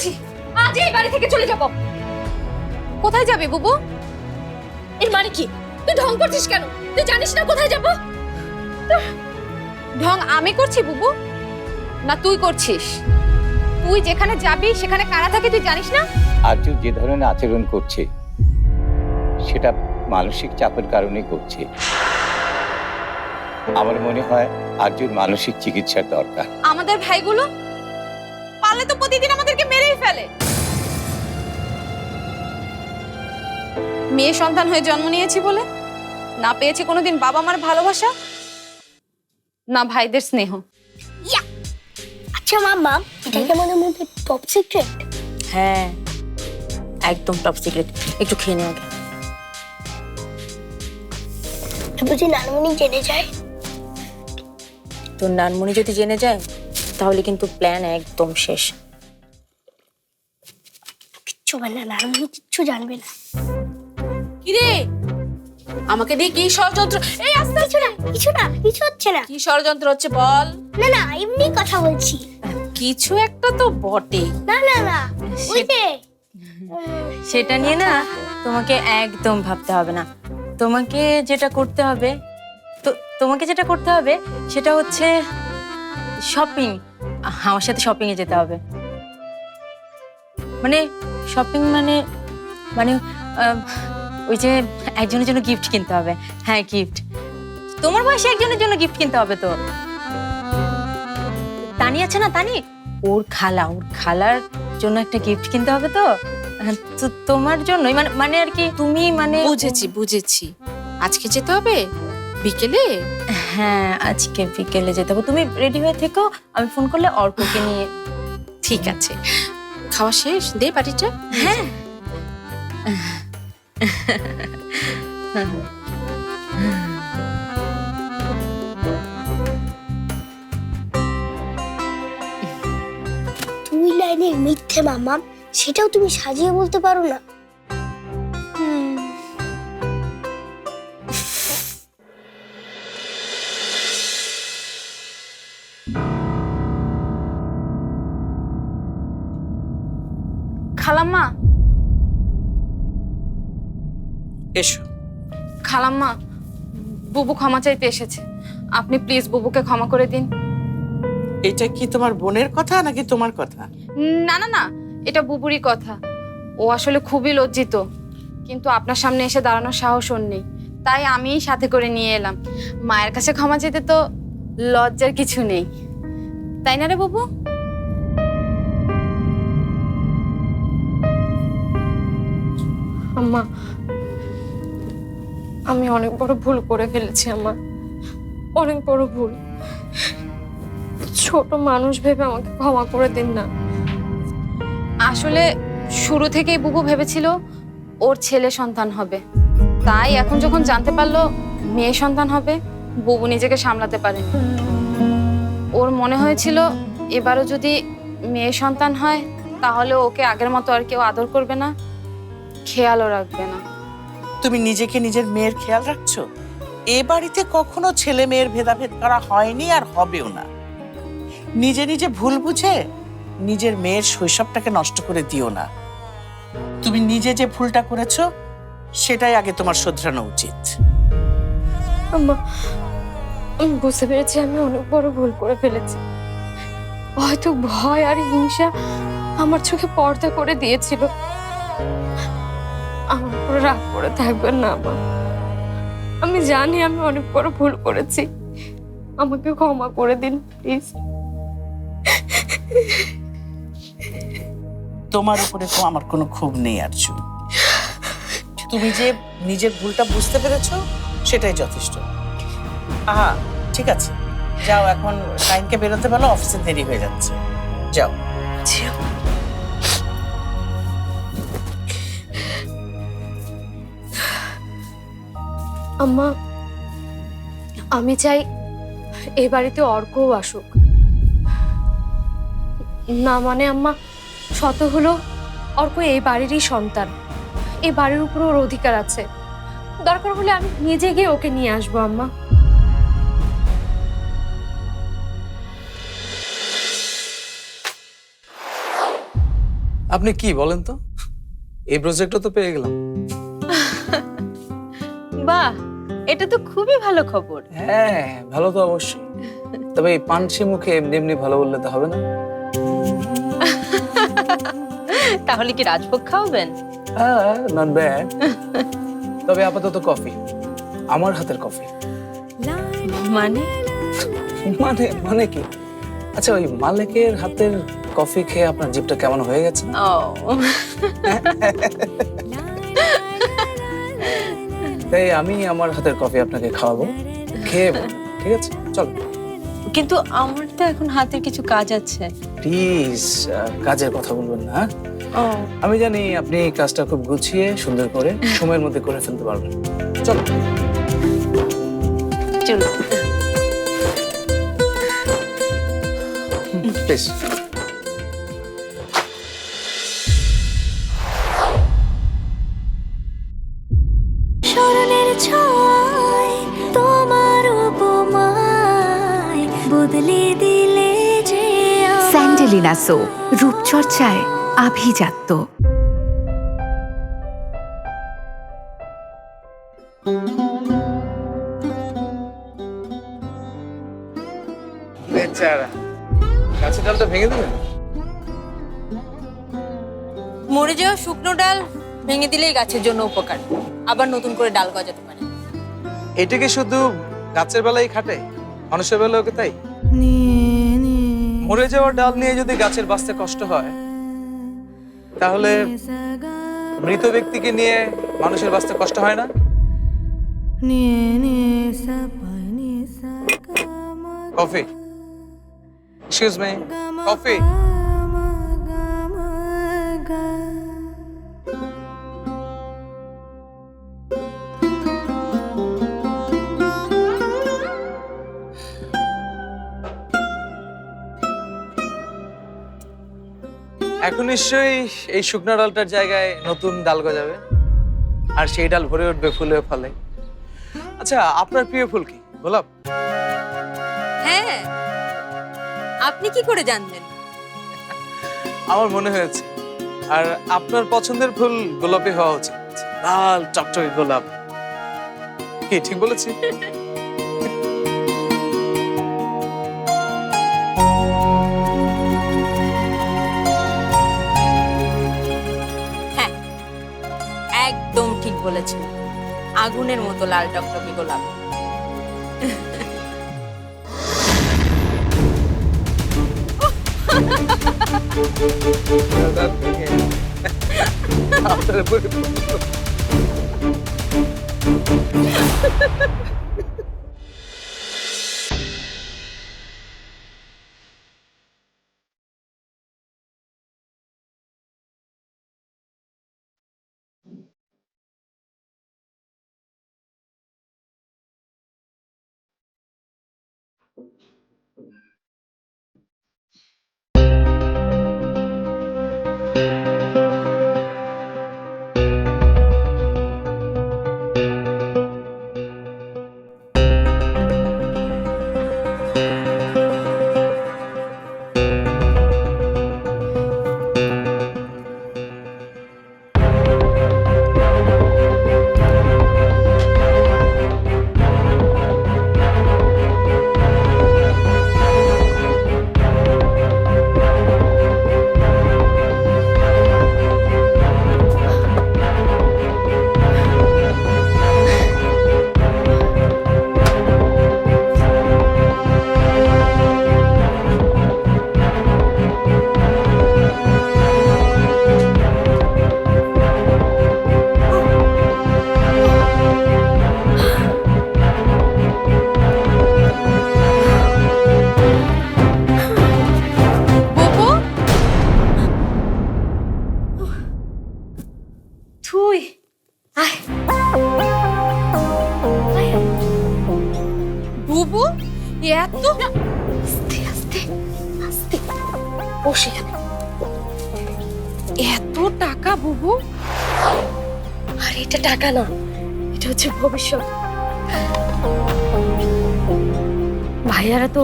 বলেছি আজ এই বাড়ি থেকে চলে যাব। কোথায় যাবে বুবু? এর মানে কি? তুই ঢং করছিস কেন? তুই জানিস না কোথায় যাব? ঢং আমি করছি বুবু? না তুই করছিস? তুই যেখানে যাবি সেখানে কারা থাকে তুই জানিস না? আর্য যে ধরনের আচরণ করছে সেটা মানসিক চাপের কারণেই করছে। আমার মনে হয় আর্যর মানসিক চিকিৎসার দরকার। আমাদের ভাইগুলো পারলে তো প্রতিদিন আমাদেরকে মেরেই ফেলে। মেয়ে সন্তান হয়ে জন্ম নিয়েছি বলে? না পেয়েছি কোনোদিন বাবা মার ভালোবাসা? না ভাইদের স্নেহ? আচ্ছা মাম্মা এটা কি আমাদের মধ্যে টপ সিক্রেট হ্যাঁ একদম টপ সিক্রেট একটু খেয়ে নে আগে। বুঝি নানমনি জেনে যায়? তোর নানমণি যদি জেনে যায় তাহলে কিন্তু প্ল্যান একদম শেষ। কিচ্ছু হবে না নানমনি কিচ্ছু জানবে না। কিরে? আমাকে দিয়ে কি ষড়যন্ত্র? এই আস্তে কিছু না কিছু না কিছু হচ্ছে না। কি ষড়যন্ত্র হচ্ছে বল। না না এমনি কথা বলছি। কিছু একটা তো বটে। না না না ওই যে সেটা নিয়ে না তোমাকে একদম ভাবতে হবে না। তোমাকে যেটা করতে হবে তো তোমাকে যেটা করতে হবে সেটা হচ্ছে শপিং আমার সাথে শপিং এ যেতে হবে। মানে শপিং মানে মানে ওই যে একজনের জন্য গিফট কিনতে হবে। হ্যাঁ গিফট তোমার বয়সে একজনের জন্য গিফট কিনতে হবে তো। তানি আছে না, তানি? ওর খালা, ওর খালার জন্য একটা গিফট কিনতে হবে তো। তো তোমার জন্যই মানে মানে আর কি তুমি মানে বুঝেছি বুঝেছি। আজকে যেতে হবে? বিকেলে? হ্যাঁ আজকে বিকেলে যেতে হবে। তুমি রেডি হয়ে থেকো আমি ফোন করলে অর্ককে নিয়ে ঠিক আছে। খাওয়া শেষ? দে বাড়িটা হ্যাঁ। দুই লাইনের মিথ্যে মামা সেটাও তুমি সাজিয়ে বলতে পারো না। এসো খালাম্মা বুবু ক্ষমা চাইতে এসেছে। আপনি প্লিজ বুবুকে ক্ষমা করে দিন। এটা কি তোমার বোনের কথা নাকি তোমার কথা? না না না এটা বুবুরই কথা। ও আসলে খুবই লজ্জিত। কিন্তু আপনার সামনে এসে দাঁড়ানোর সাহস ওর নেই। তাই আমিই সাথে করে নিয়ে এলাম। মায়ের কাছে ক্ষমা চেতে তো লজ্জার কিছু নেই। তাই না রে বাবু? আম্মা আমি অনেক বড় ভুল করে ফেলেছি আমার অনেক বড় ভুল। ছোট মানুষ ভেবে আমাকে ক্ষমা করে দিন না। আসলে শুরু থেকেই বুবু ভেবেছিল ওর ছেলে সন্তান হবে। তাই এখন যখন জানতে পারল মেয়ে সন্তান হবে, বুবু নিজেকে সামলাতে পারে ওর মনে হয়েছিল এবারও যদি মেয়ে সন্তান হয়, তাহলে ওকে আগের মতো আর কেউ আদর করবে না, খেয়ালও রাখবে না। তুমি নিজেকে নিজের মেয়ের খেয়াল রাখছো? এ বাড়িতে কখনো ছেলে মেয়ের ভেদাভেদ করা হয়নি আর হবেও না। নিজে নিজে ভুল বুঝে নিজের মেয়ের শৈশবটাকে নষ্ট করে দিও না। তুমি নিজে যে ভুলটা করেছ, সেটাই আগে তোমার শোধরানো উচিত। বুঝতে পেরেছি আমি অনেক বড় ভুল করে ফেলেছি। হয়তো ভয় আর হিংসা আমার চোখে পর্দা করে দিয়েছিল। আমার উপর রাগ করে থাকবেন না আমার আমি জানি আমি অনেক বড় ভুল করেছি। আমাকে ক্ষমা করে দিন প্লিজ। তোমার উপরে তো আমার কোনো ক্ষোভ নেই আরজু। তুমি যে নিজের ভুলটা বুঝতে পেরেছ সেটাই যথেষ্ট। আহা ঠিক আছে। যাও এখন সাইনকে বেরোতে বলো অফিসে দেরি হয়ে যাচ্ছে। যাও। আম্মা আমি চাই এই বাড়িতে অর্কও আসুক। না মানে আম্মা শত হলো অর্ক এই বাড়িরই সন্তান। এই বাড়ির উপর ওর অধিকার আছে। দরকার হলে আমি নিজে গিয়ে ওকে নিয়ে আসব আম্মা। আপনি কি বলেন তো? এই প্রজেক্টটা তো পেয়ে গেলাম। বাহ! এটা তো খুবই ভালো খবর। হ্যাঁ ভালো তো অবশ্যই। তবে এই পানসি মুখে এমনি এমনি ভালো বললে তো হবে না। তাহলে কি রাজভোগ খাওয়াবেন? হ্যাঁ নট ব্যাড তবে আপাতত কফি। আমার হাতের কফি। মানে? মানে মানে কি? আচ্ছা ওই মালিকের হাতের কফি খেয়ে আপনার জিভটা কেমন হয়ে গেছে? ও। তাই আমি আমার হাতের কফি আপনাকে খাওয়াবো খেয়ে ঠিক আছে? চলো। কিন্তু আমার তো এখন হাতের কিছু কাজ আছে। প্লিজ কাজের কথা বলবেন না হ্যাঁ? আমি জানি আপনি কাজটা খুব গুছিয়ে সুন্দর করে সময়ের মধ্যে করে ফেলতে পারবেন। চলো। চলো। প্লিজ স্যান্ডেলিনা রূপচর্চায় আভিজাত্য। বেচারা ডালটা ভেঙে দেবেন মরে যাওয়া শুকনো ডাল ভেঙে দিলেই গাছের জন্য উপকার। আবার নতুন করে ডাল গজাতে পারে। এটাকে শুধু গাছের বেলায় খাটে? মানুষের বেলায় তাই? মরে যাওয়ার ডাল নিয়ে যদি গাছের বাঁচতে কষ্ট হয় তাহলে মৃত ব্যক্তিকে নিয়ে মানুষের বাঁচতে কষ্ট হয় না? কফি। Excuse me coffee. এখন নিশ্চয়ই এই শুকনো ডালটার জায়গায় নতুন ডাল গজাবে। আর সেই ডাল ভরে উঠবে ফুলে ফলে। আচ্ছা আপনার প্রিয় ফুল কি? গোলাপ? হ্যাঁ। আপনি কি করে জানলেন? আমার মনে হয়েছে। আর আপনার পছন্দের ফুল গোলাপি হওয়া উচিত। লাল টকটকে গোলাপ। কি ঠিক বলেছি? বলেছেন আগুনের মতো লাল টকটকে গোলাপ। আপনার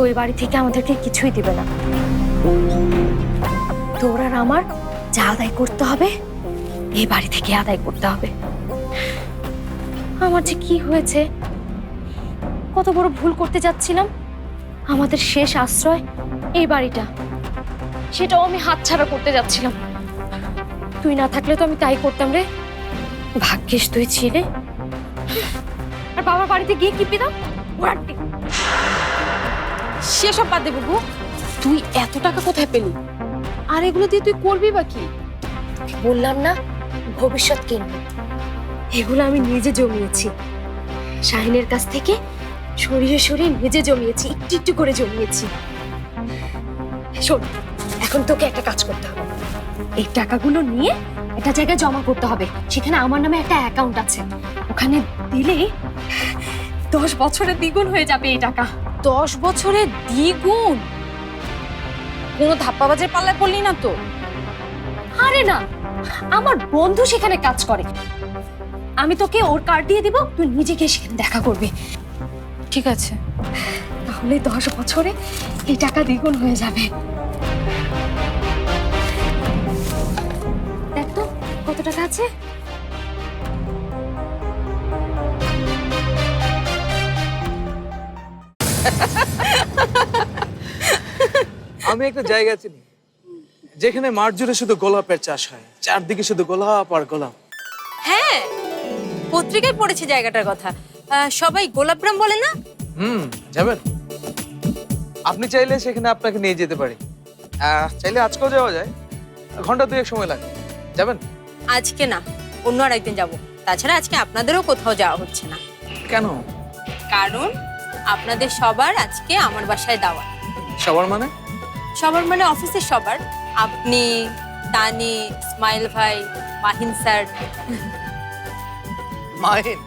ওই বাড়ি থেকে আমাদেরকে কিছুই দিবে না। তোর আর আমার যা আদায় করতে হবে এই বাড়ি থেকে আদায় করতে হবে। আমার যে কি হয়েছে? কত বড় ভুল করতে যাচ্ছিলাম? আমাদের শেষ আশ্রয় এই বাড়িটা। সেটাও আমি হাতছাড়া করতে যাচ্ছিলাম। তুই না থাকলে তো আমি তাই করতাম রে। ভাগ্যিস তুই ছিলে। আর বাবার বাড়িতে গিয়ে কি পেতাম ঘোড়ার সেসব বাদ দে তুই এত টাকা কোথায় পেলি? আর এগুলো দিয়ে তুই করবি বা কি? বললাম না, ভবিষ্যৎ কিনব এগুলো আমি নিজে জমিয়েছি। শাহিনের কাছ থেকে সরিয়ে সরিয়ে নিজে জমিয়েছি, একটু একটু করে জমিয়েছি। শোন, এখন তোকে একটা কাজ করতে হবে। এই টাকাগুলো নিয়ে একটা জায়গায় জমা করতে হবে। সেখানে আমার নামে একটা অ্যাকাউন্ট আছে। ওখানে দিলে দশ বছরে দ্বিগুণ হয়ে যাবে এই টাকা। দশ বছরে দ্বিগুণ। কোনো ধাপ্পাবাজের পাল্লায় পড়লি না তো? আরে না আমার বন্ধু সেখানে কাজ করে। আমি তোকে ওর কার্ড দিয়ে দিব তুই নিজে গিয়ে সেখানে দেখা করবি। ঠিক আছে। তাহলে দশ বছরে এই টাকা দ্বিগুণ হয়ে যাবে। দেখ তো কত টাকা আছে? আমি একটা জায়গা চিনি যেখানে মাঠ জুড়ে শুধু গোলাপের চাষ হয় চারদিকে শুধু গোলাপ আর গোলাপ। হ্যাঁ পত্রিকায় পড়েছে জায়গাটার কথা। সবাই গোলাপগ্রাম বলে না? হুম যাবেন। আপনি চাইলে সেখানে আপনাকে নিয়ে যেতে পারি। চাইলে আজকেও যাওয়া যায়। ঘণ্টা দুয়েক সময় লাগে। যাবেন? আজকে না অন্য আর একদিন যাব। তাছাড়া আজকে আপনাদেরও কোথাও যাওয়া হচ্ছে না। কেন? কারণ আপনাদের সবার আজকে আমার বাসায় দাওয়া। সবার মানে? সবার মানে অফিসের সবার। আপনি তানি স্মাইল ভাই মাহিন স্যার। মাহিন?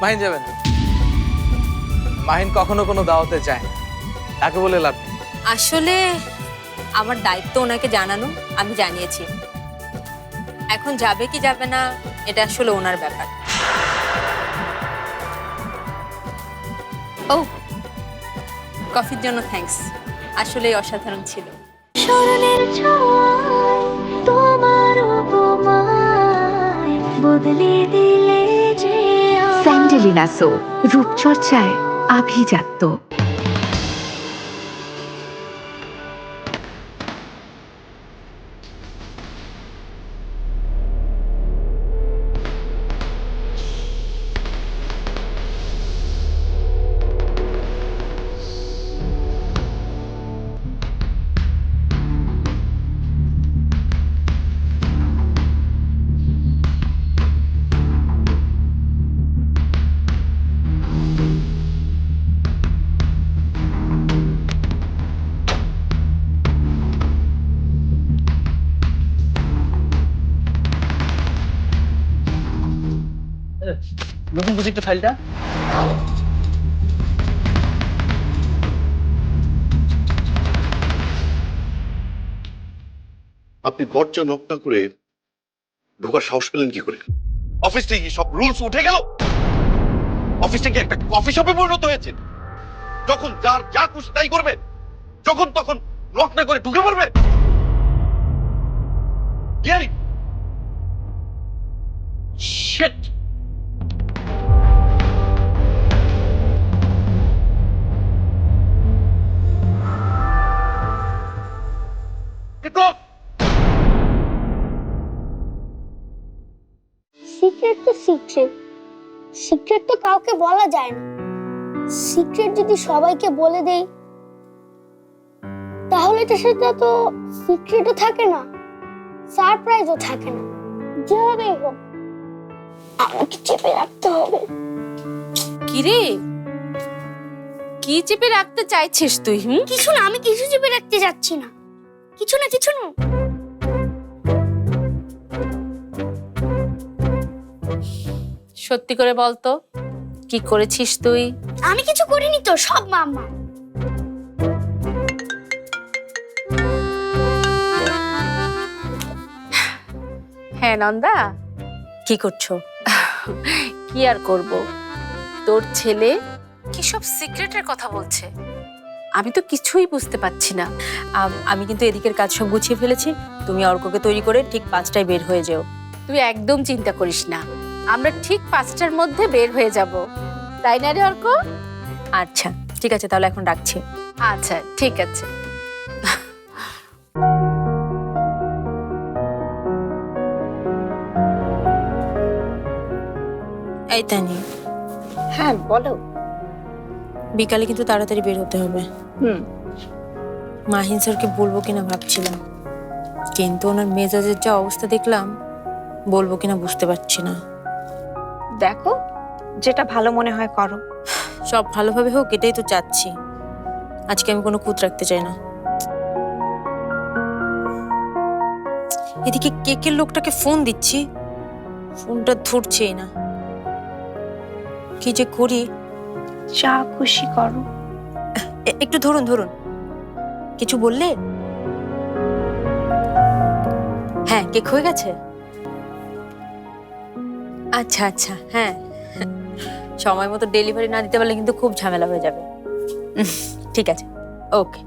মাহিন যাবেন মাহিন কখনো কোনো দাওয়াতে যায় না। তাকে বলে লাভ নেই। আসলে আমার দায়িত্ব ওনাকে জানানো আমি জানিয়েছি। এখন যাবে কি যাবে না এটা আসলে ওনার ব্যাপার। ও কফির জন্য থ্যাঙ্কস আসলেই অসাধারণ ছিল। স্মরণের ছোঁয়ায় তোমার উপমায় বদলে দিলে যে স্যান্ডেলিনা সো রূপচর্চায় আভিজাত্য। নতুন প্রজেক্টের ফাইলটা আপনি দরজা নক না করে ঢোকার সাহস পেলেন কি করে? অফিস থেকে সব রুলস উঠে গেল? অফিস থেকে একটা কফি শপে পরিণত হয়েছে। যখন যার যা খুশি তাই করবে। যখন তখন নক না করে ঢুকে পড়বে। ইয়ারি Get সিক্রেট তো সিক্রেট সিক্রেট তো কাউকে বলা যায় না। সিক্রেট যদি সবাইকে বলে দেই তাহলে তো সেটা তো সিক্রেটও থাকে না সারপ্রাইজও থাকে না। যেভাবেই হোক আমাকে চেপে রাখতে হবে। কিরে? কি চেপে রাখতে চাইছিস তুই হুম? কিছু না আমি কিছু চেপে রাখতে যাচ্ছি না। কিছু না কিছু না। সত্যি করে বলতো কি করেছিস তুই? আমি কিছু করিনি তো সব মাম্মা। হ্যাঁ নন্দা। কি করছ? কি আর করব? তোর ছেলে কি সব সিক্রেটের কথা বলছে? আমি তো কিছুই বুঝতে পারছি না। আমি কিন্তু এদিকের কাজ সব গুছিয়ে ফেলেছি। তুমি অর্ককে তৈরি করে ঠিক পাঁচটায় বের হয়ে যেও। তুই একদম চিন্তা করিস না। আমরা ঠিক পাঁচটার মধ্যে বের হয়ে যাব। তাই না রে অর্ক? আচ্ছা ঠিক আছে তাহলে এখন রাখছি। আচ্ছা ঠিক আছে। এই তানি। হ্যাঁ বলো। বিকালে কিন্তু তাড়াতাড়ি বের হতে হবে। হুম। মাহিন স্যারকে বলব কিনা ভাবছিলাম। কিন্তু ওনার মেজাজের যা অবস্থা দেখলাম বলব কিনা বুঝতে পারছি না। দেখো যেটা ভালো মনে হয় করো। সব ভালোভাবে হোক এটাই তো চাচ্ছি। আজকে আমি কোনো খুঁত রাখতে চাই না। এদিকে কেকের লোকটাকে ফোন দিচ্ছি? ফোনটা ধরছেই না। কি যে করি? যা খুশি করো। একটু ধরুন ধরুন। কিছু বললে? হ্যাঁ কেক হয়ে গেছে? আচ্ছা আচ্ছা হ্যাঁ। সময় মতো ডেলিভারি না দিতে পারলে কিন্তু খুব ঝামেলা হয়ে যাবে। ঠিক আছে ওকে।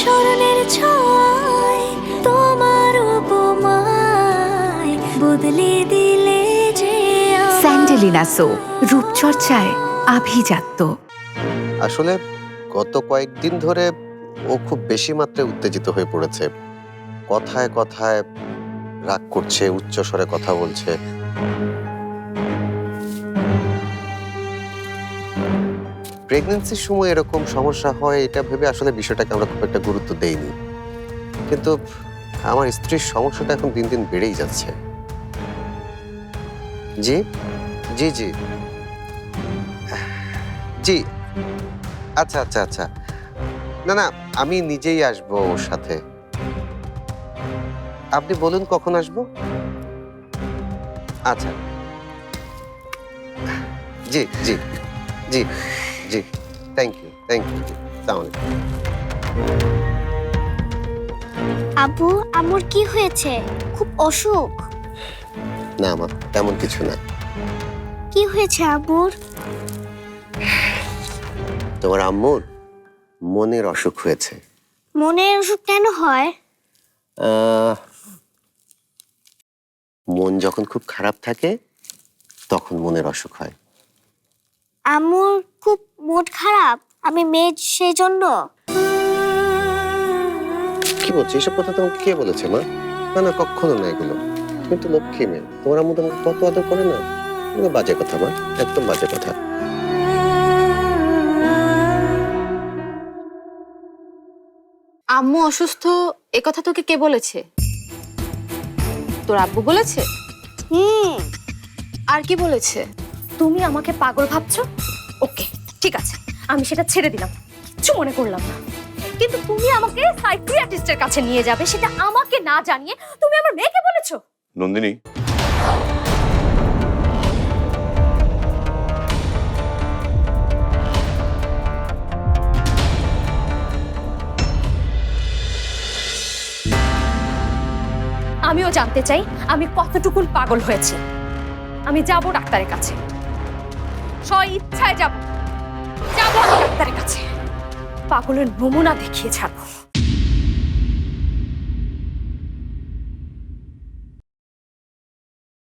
স্মরণের ছয় তোমার উপমায় বদলে আমায়। রূপচর্চায় আভিজাত্য। আসলে গত কয়েকদিন ধরে ও খুব বেশি মাত্রায় উত্তেজিত হয়ে পড়েছে। কথায় কথায় রাগ করছে উচ্চ স্বরে কথা বলছে। প্রেগনেন্সির সময় এরকম সমস্যা হয়, এটা ভেবে আসলে বিষয়টাকে আমরা খুব একটা গুরুত্ব দেইনি। কিন্তু আমার স্ত্রীর সমস্যাটা এখন দিন দিন বেড়েই যাচ্ছে। জি? জি জি। জি। আচ্ছা আচ্ছা আচ্ছা। না না আমি নিজেই আসব ওর সাথে। আপনি বলুন কখন আসব? আচ্ছা। জি জি জি জি। থ্যাংক ইউ থ্যাংক ইউ তাহলে আব্বু আমার কি হয়েছে? খুব অসুখ। না আমার তেমন কিছু না। কি হয়েছে আব্বুর তোমার আম্মুর মনের অসুখ হয়েছে। মনের অসুখ কেন হয়? মন যখন খুব খারাপ থাকে তখন মনের অসুখ হয়। আম্মুর খুব মুড খারাপ? আমি মেয়ে সেই জন্য? কি বলছো? এসব কথা তোমাকে কে বলেছে মা? না না কখনো না এগুলো। কিন্তু লক্ষ্মী মেয়ে। তোমার আম্মু তোমাকে কত আদর করে না? বাজে কথা মা একদম বাজে কথা। আম্মু অসুস্থ এ কথা তোকে কে বলেছে? তোর আব্বু বলেছে? হুম। আর কি বলেছে? তুমি আমাকে পাগল ভাবছ? ওকে ঠিক আছে আমি সেটা ছেড়ে দিলাম। কিচ্ছু মনে করলাম না। কিন্তু তুমি আমাকে সাইকিয়াট্রিস্টের কাছে নিয়ে যাবে সেটা আমাকে না জানিয়ে তুমি আমার মেয়েকে বলেছ? নন্দিনী আমিও জানতে চাই, আমি কতটুকুন পাগল হয়েছি। আমি যাব ডাক্তারের কাছে। ইচ্ছায় যাব। ডাক্তারের কাছে। পাগলের নমুনা দেখিয়ে ছাড়বো।